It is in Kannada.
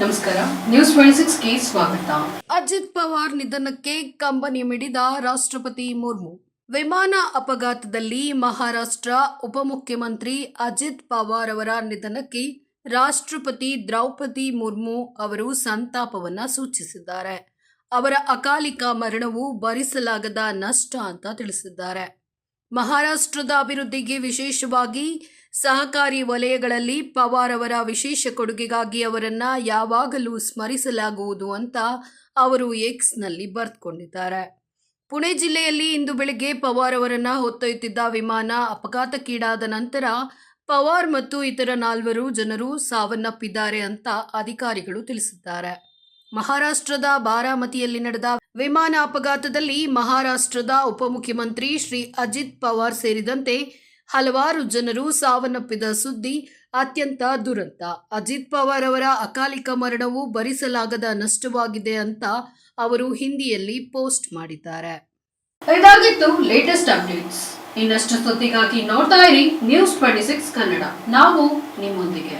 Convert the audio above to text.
ನಮಸ್ಕಾರ. ನ್ಯೂಸ್ ಟ್ವೆಂಟಿ ಸಿಕ್ಸ್ಗೆ ಸ್ವಾಗತ. ಅಜಿತ್ ಪವಾರ್ ನಿಧನಕ್ಕೆ ಕಂಬನಿ ಮಿಡಿದ ರಾಷ್ಟ್ರಪತಿ ಮುರ್ಮು. ವಿಮಾನ ಅಪಘಾತದಲ್ಲಿ ಮಹಾರಾಷ್ಟ್ರ ಉಪಮುಖ್ಯಮಂತ್ರಿ ಅಜಿತ್ ಪವಾರ್ ಅವರ ನಿಧನಕ್ಕೆ ರಾಷ್ಟ್ರಪತಿ ದ್ರೌಪದಿ ಮುರ್ಮು ಅವರು ಸಂತಾಪವನ್ನ ಸೂಚಿಸಿದ್ದಾರೆ. ಅವರ ಅಕಾಲಿಕ ಮರಣವು ಭರಿಸಲಾಗದ ನಷ್ಟ ಅಂತ ತಿಳಿಸಿದ್ದಾರೆ. ಮಹಾರಾಷ್ಟ್ರದ ಅಭಿವೃದ್ಧಿಗೆ ವಿಶೇಷವಾಗಿ ಸಹಕಾರಿ ವಲಯಗಳಲ್ಲಿ ಪವಾರ್ ಅವರ ವಿಶೇಷ ಕೊಡುಗೆಗಾಗಿ ಅವರನ್ನ ಯಾವಾಗಲೂ ಸ್ಮರಿಸಲಾಗುವುದು ಅಂತ ಅವರು ಎಕ್ಸ್ನಲ್ಲಿ ಬರೆದುಕೊಂಡಿದ್ದಾರೆ. ಪುಣೆ ಜಿಲ್ಲೆಯಲ್ಲಿ ಇಂದು ಬೆಳಗ್ಗೆ ಪವಾರ್ ಅವರನ್ನ ಹೊತ್ತೊಯ್ಯುತ್ತಿದ್ದ ವಿಮಾನ ಅಪಘಾತಕ್ಕೀಡಾದ ನಂತರ ಪವಾರ್ ಮತ್ತು ಇತರ ನಾಲ್ವರು ಜನರು ಸಾವನ್ನಪ್ಪಿದ್ದಾರೆ ಅಂತ ಅಧಿಕಾರಿಗಳು ತಿಳಿಸಿದ್ದಾರೆ. ಮಹಾರಾಷ್ಟ್ರದ ಬಾರಾಮತಿಯಲ್ಲಿ ನಡೆದ ವಿಮಾನ ಅಪಘಾತದಲ್ಲಿ ಮಹಾರಾಷ್ಟ್ರದ ಉಪಮುಖ್ಯಮಂತ್ರಿ ಶ್ರೀ ಅಜಿತ್ ಪವಾರ್ ಸೇರಿದಂತೆ ಹಲವಾರು ಜನರು ಸಾವನ್ನಪ್ಪಿದ ಸುದ್ದಿ ಅತ್ಯಂತ ದುರಂತ. ಅಜಿತ್ ಪವಾರ್ ಅವರ ಅಕಾಲಿಕ ಮರಣವು ಭರಿಸಲಾಗದ ನಷ್ಟವಾಗಿದೆ ಅಂತ ಅವರು ಹಿಂದಿಯಲ್ಲಿ ಪೋಸ್ಟ್ ಮಾಡಿದ್ದಾರೆ. ಇದಾಗಿತ್ತು ಲೇಟೆಸ್ಟ್ ಅಪ್ಡೇಟ್ಸ್ ಇನ್ನಷ್ಟು ಸುದ್ದಿಗಾಗಿ ನೋಡ್ತಾ ಇರಿ ನ್ಯೂಸ್ ಟ್ವೆಂಟಿ ಸಿಕ್ಸ್ ಕನ್ನಡ. ನಾವು ನಿಮ್ಮೊಂದಿಗೆ.